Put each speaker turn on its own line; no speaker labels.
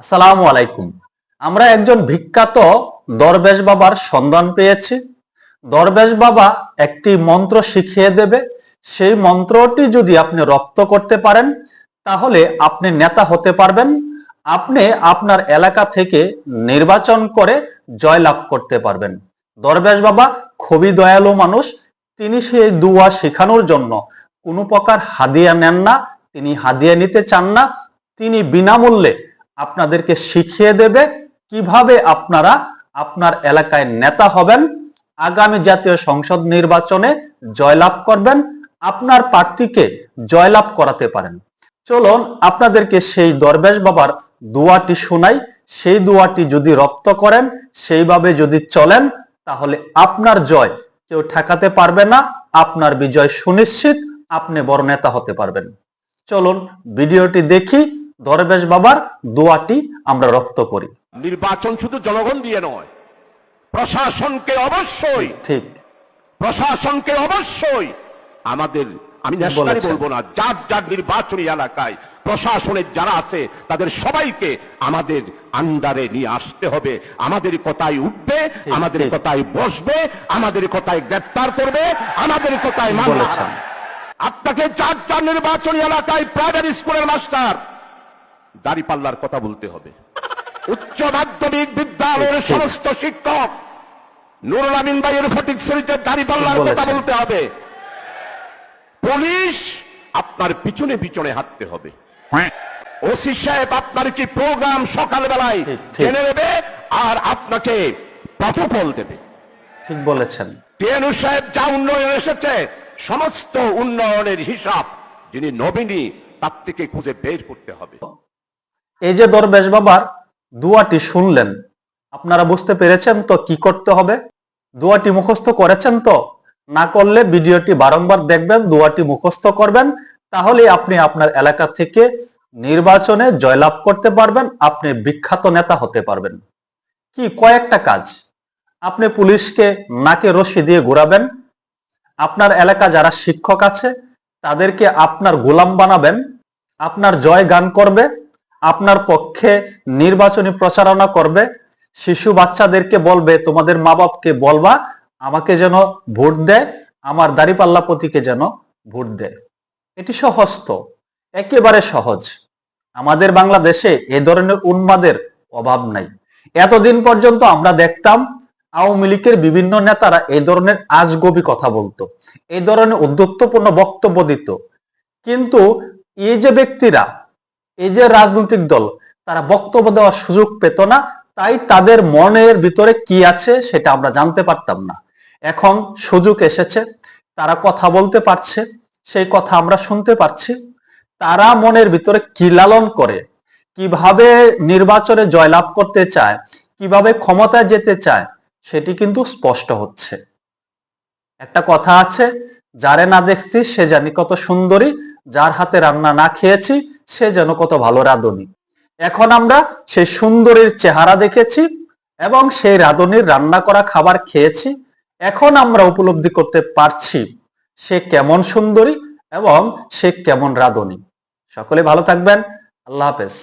আসসালামু আলাইকুম। আমরা একজন বিখ্যাত দরবেশ বাবার সন্ধান পেয়েছি। দরবেশ বাবা একটি মন্ত্র শিখিয়ে দেবে। সেই মন্ত্রটি যদি আপনি রপ্ত করতে পারেন, তাহলে আপনি নেতা হতে পারবেন। আপনি আপনার এলাকা থেকে নির্বাচন করে জয়লাভ করতে পারবেন। দরবেশ বাবা খুবই দয়ালু মানুষ। তিনি সেই দুয়া শেখানোর জন্য কোনো প্রকার হাদিয়া নেন না। তিনি হাদিয়া নিতে চান না। তিনি বিনামূল্যে আপনাদেরকে শিখিয়ে দেবে কীভাবে আপনারা আপনার এলাকায় নেতা হবেন, আগামী জাতীয় সংসদ নির্বাচনে জয়লাভ করবেন, আপনার প্রার্থীকে জয়লাভ করাতে পারেন। চলুন আপনাদেরকে সেই দরবেশ বাবার দুয়াটি শোনাই। সেই দুয়াটি যদি রপ্ত করেন, সেইভাবে যদি চলেন, তাহলে আপনার জয় কেউ ঠেকাতে পারবে না, আপনার বিজয় সুনিশ্চিত, আপনি বড় নেতা হতে পারবেন। চলুন ভিডিওটি দেখি দরবেশ বাবার দোয়াটি আমরা রপ্ত করি
নির্বাচন শুধু জনগণ দিয়ে নয় প্রশাসনকে অবশ্যই
ঠিক
প্রশাসনকে অবশ্যই আমাদের আমি ন্যাশনালি বলব না যার যার নির্বাচনী এলাকায় প্রশাসনের যারা আছে তাদের সবাইকে আমাদের আন্ডারে নিয়ে আসতে হবে আমাদের কথায় উঠবে আমাদের। কথায় বসবে আমাদের কথায় গ্রেপ্তার করবে আমাদের কথায় মামলা
বলেছেন।
আপনাকে যার যার নির্বাচনী এলাকায় প্রাইভেট স্কুলের মাস্টার দাঁড়িপাল্লার কথা বলতে হবে। উচ্চ মাধ্যমিক বিদ্যালয়ের। সমস্ত শিক্ষক নুরুল আমিন ভাইয়ের ফটিক শরীফে দাঁড়িপাল্লার কথা বলতে হবে। পুলিশ আপনার পিছনে পিছনে হাঁটতে হবে। ওসি সাহেব আপনার কি প্রোগ্রাম সকালবেলায়। জেনে নেবে আর আপনাকে প্রটোকল দেবে?
ঠিক বলেছেন।
টিএনু সাহেব যা উন্নয়ন এসেছে সমস্ত উন্নয়নের হিসাব যিনি নবীনী তার থেকে খুঁজে বের করতে হবে।
এই যে দরবেশ বাবার দুয়াটি শুনলেন, আপনারা বুঝতে পেরেছেন তো কি করতে হবে? দুয়াটি মুখস্থ করেছেন তো? না করলে ভিডিওটি বারংবার দেখবেন, দুয়াটি মুখস্থ করবেন তাহলে আপনি আপনার এলাকা থেকে নির্বাচনে জয়লাভ করতে পারবেন, আপনি বিখ্যাত নেতা হতে পারবেন। কি কয়েকটা কাজ। আপনি পুলিশকে নাকে রশি দিয়ে ঘোরাবেন। আপনার এলাকা যারা শিক্ষক আছে, তাদেরকে আপনার গোলাম বানাবেন, আপনার জয় গান করবে আপনার পক্ষে নির্বাচনী প্রচারণা করবে। শিশু বাচ্চাদেরকে বলবে, তোমাদের মা বাপকে বলবা, আমাকে যেন ভোট দেয়, আমার দাড়িপাল্লা প্রতীকে যেন ভোট দেয়। এটি সহস্ত একেবারে সহজ। আমাদের বাংলাদেশে এ ধরনের উন্মাদের অভাব নাই। এতদিন পর্যন্ত আমরা দেখতাম, আওয়ামী লীগের বিভিন্ন নেতারা এই ধরনের আজগবি কথা বলতো এই ধরনের উদ্যত্তপূর্ণ বক্তব্য দিত। কিন্তু এই যে ব্যক্তিরা এই যে রাজনৈতিক দল, তারা বক্তব্য দেওয়ার সুযোগ পেত না, তাই তাদের মনের ভিতরে কি আছে সেটা আমরা জানতে পারতাম না। এখন সুযোগ এসেছে, তারা কথা বলতে পারছে, সেই কথা আমরা শুনতে পারছি। তারা মনের ভিতরে কি লালন করে, কীভাবে নির্বাচনে জয়লাভ করতে চায়, কীভাবে ক্ষমতায় যেতে চায়, সেটি কিন্তু স্পষ্ট হচ্ছে। একটা কথা আছে, যারে না দেখছি সে জানি কত সুন্দরী, যার হাতে রান্না না খেয়েছি সে যেন কত ভালো রাঁধুনি। এখন আমরা সেই সুন্দরের চেহারা দেখেছি এবং সেই রাঁধুনির রান্না করা খাবার খেয়েছি। এখন আমরা উপলব্ধি করতে পারছি সে কেমন সুন্দরী এবং সে কেমন রাঁধুনি। সকলে ভালো থাকবেন। আল্লাহ হাফেজ।